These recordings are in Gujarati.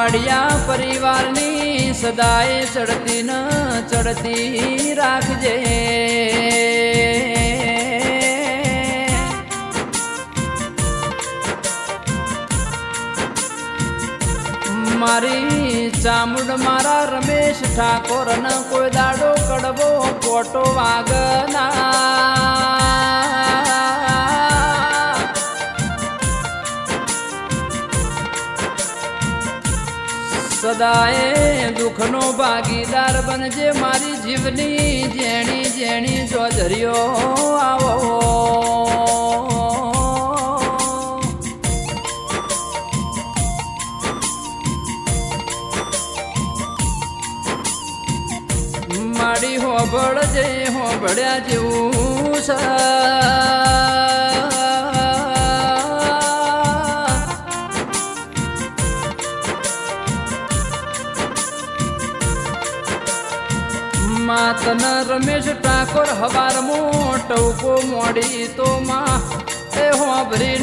મોરવાડિયા પરિવારની સદાય ચડતી ન ચડતી રાખજે. મારી ચામુંડ મારા રમેશ ઠાકોર કોઈ દાડો કડવો કોટો વાગના. સદાય દુઃખનો ભાગીદાર બનજે મારી જીવની. જેણી જેણી જોધર્યો આવો. માડી હોબળજે હોબળ્યા જેવું છે. માતન રમેશ ઠાકોર, હવાર મોટવકો મોડી તો માં. એ હોભરી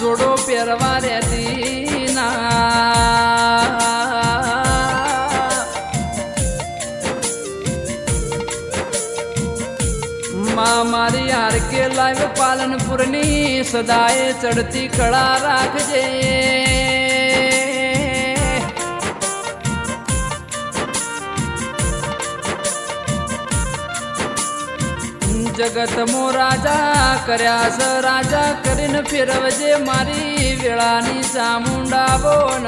જોડો પહેરવા રહેતી ના. માં મારી હાર કે લાઈવ પાલનપુરની, સદાય ચડતી કળા રાખજે. જગત મો રાજા કર્યા સ રાજા કરીને ફેરવજે મારી વેળાની ચામુંડા બોન.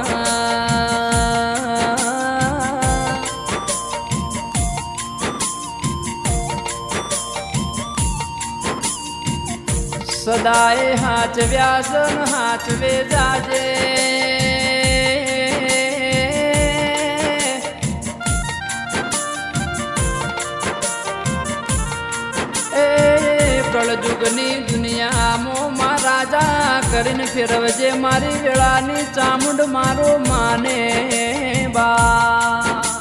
સદાય હાચ વ્યાસન હાચવે જાજે. કળજુગની દુનિયામાં મા રાજા કરીને ફેરવજે મારી વેળાની ચામુંડ મારો માને બા.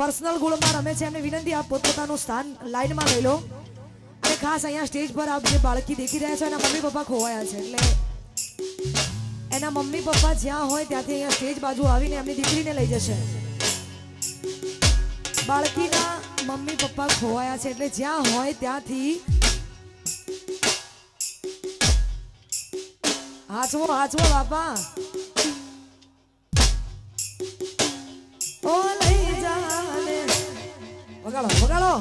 પર્સનલ ગોળમાં રમે છે એમને વિનંતી આપ પોતપોતાનું સ્થાન લાઈનમાં લઈ લો. અને ખાસ અહીંયા સ્ટેજ પર આપ જે બાળકી દેખી રહ્યા છો, એના મમ્મી પપ્પા ખોવાયા છે. એટલે એના મમ્મી પપ્પા જ્યાં હોય ત્યાંથી અહીંયા સ્ટેજ બાજુ આવીને એમની દીકરીને લઈ જશે. બાળકીના મમ્મી પપ્પા ખોવાયા છે, એટલે જ્યાં હોય ત્યાંથી હાચવો હાચવો બાપા. ઓ વગાડો વગાડો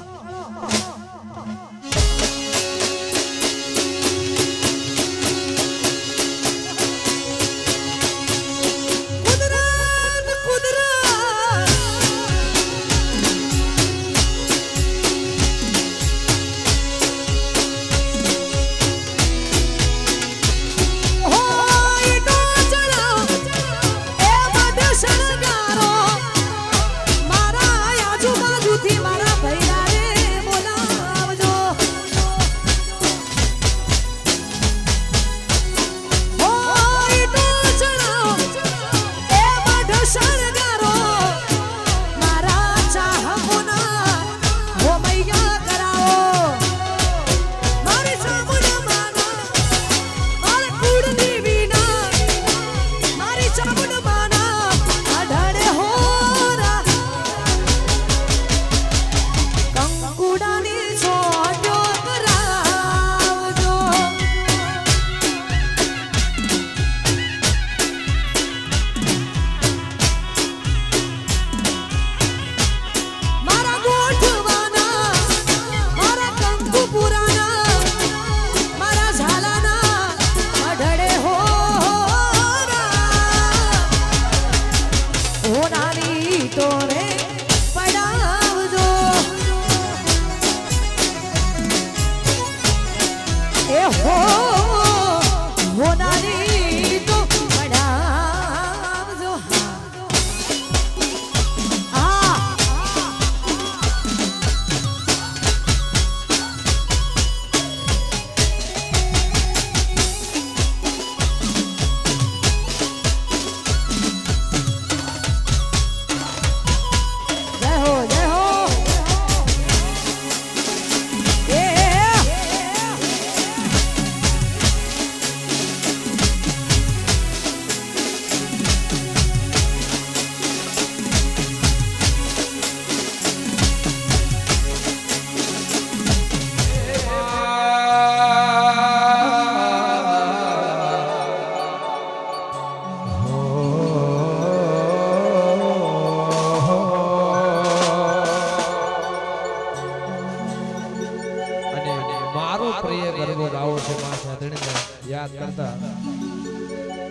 મારો પ્રિય ગરબો ગાવો છે માં સાધણીને યાદ કરતા.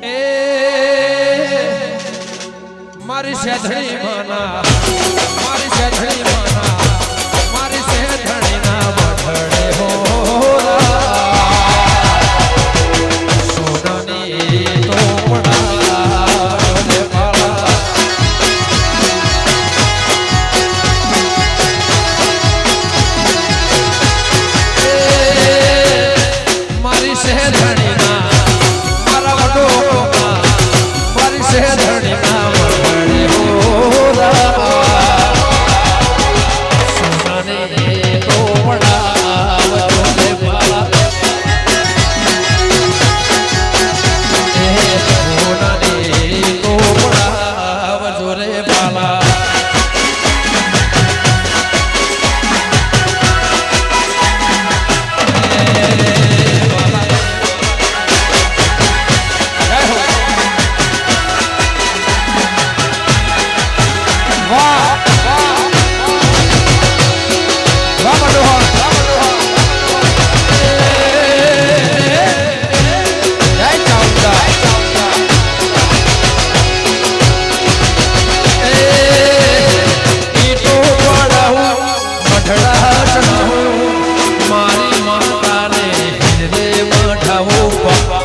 એ મારી સેધણી માના, મારી સેધણી roupa.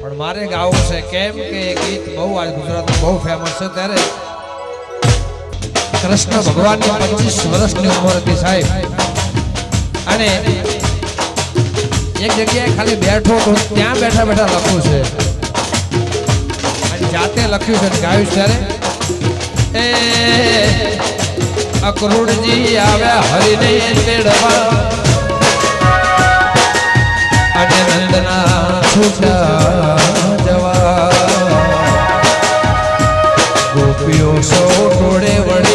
પણ મારે ગાવું છે, કેમ કે ગીત બહુ આજ ગુજરાતમાં બહુ ફેમસ છે, ત્યારે કૃષ્ણ ભગવાનની પચીસ વર્ષની ઉંમર હતી સાહેબ. અને એક જગ્યાએ ખાલી બેઠો તો ત્યાં બેઠા બેઠા લખું છે. અને જાતે લખ્યું છે ગાયું ત્યારે, એ અકરુણજી આવ્યા હરિને તેડવા અને નંદના છૂટા જવા. ગોપીઓ સૌ ટોળે વળી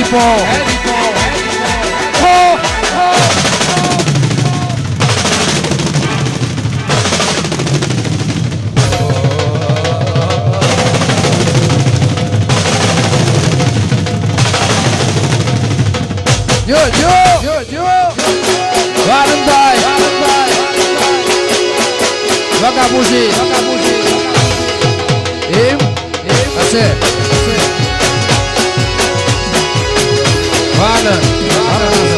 એ દીપો હો હો જો જો જો જો વારંભાઈ વારંભાઈ વગાપુસી વગાપુસી એમ એમ હશે વાનર એ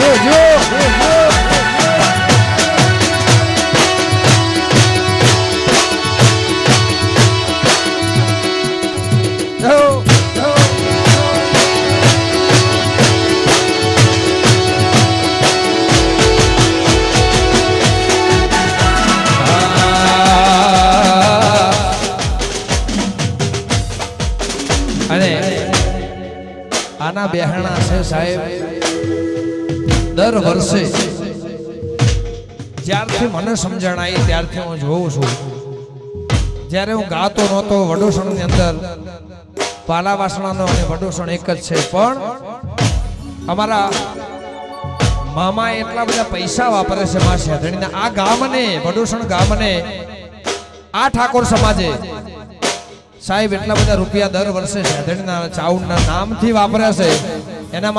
જો જો મને સમજણ આવી ત્યારથી હું જોઉં છું. જ્યારે હું ગાતો નહોતો વડોસણની અંદર, પાલા વાસણાનો અને વડોસણ એક જ છે. પણ અમારા મામા એટલા બધા પૈસા વાપરે છે મા શેઠણીના આ ગામને, વડોસણ ગામને, આ ઠાકોર સમાજે સાહેબ એટલા બધા રૂપિયા દર વર્ષે શેઠણીના ચાઉંડના નામથી વાપરે છે. એના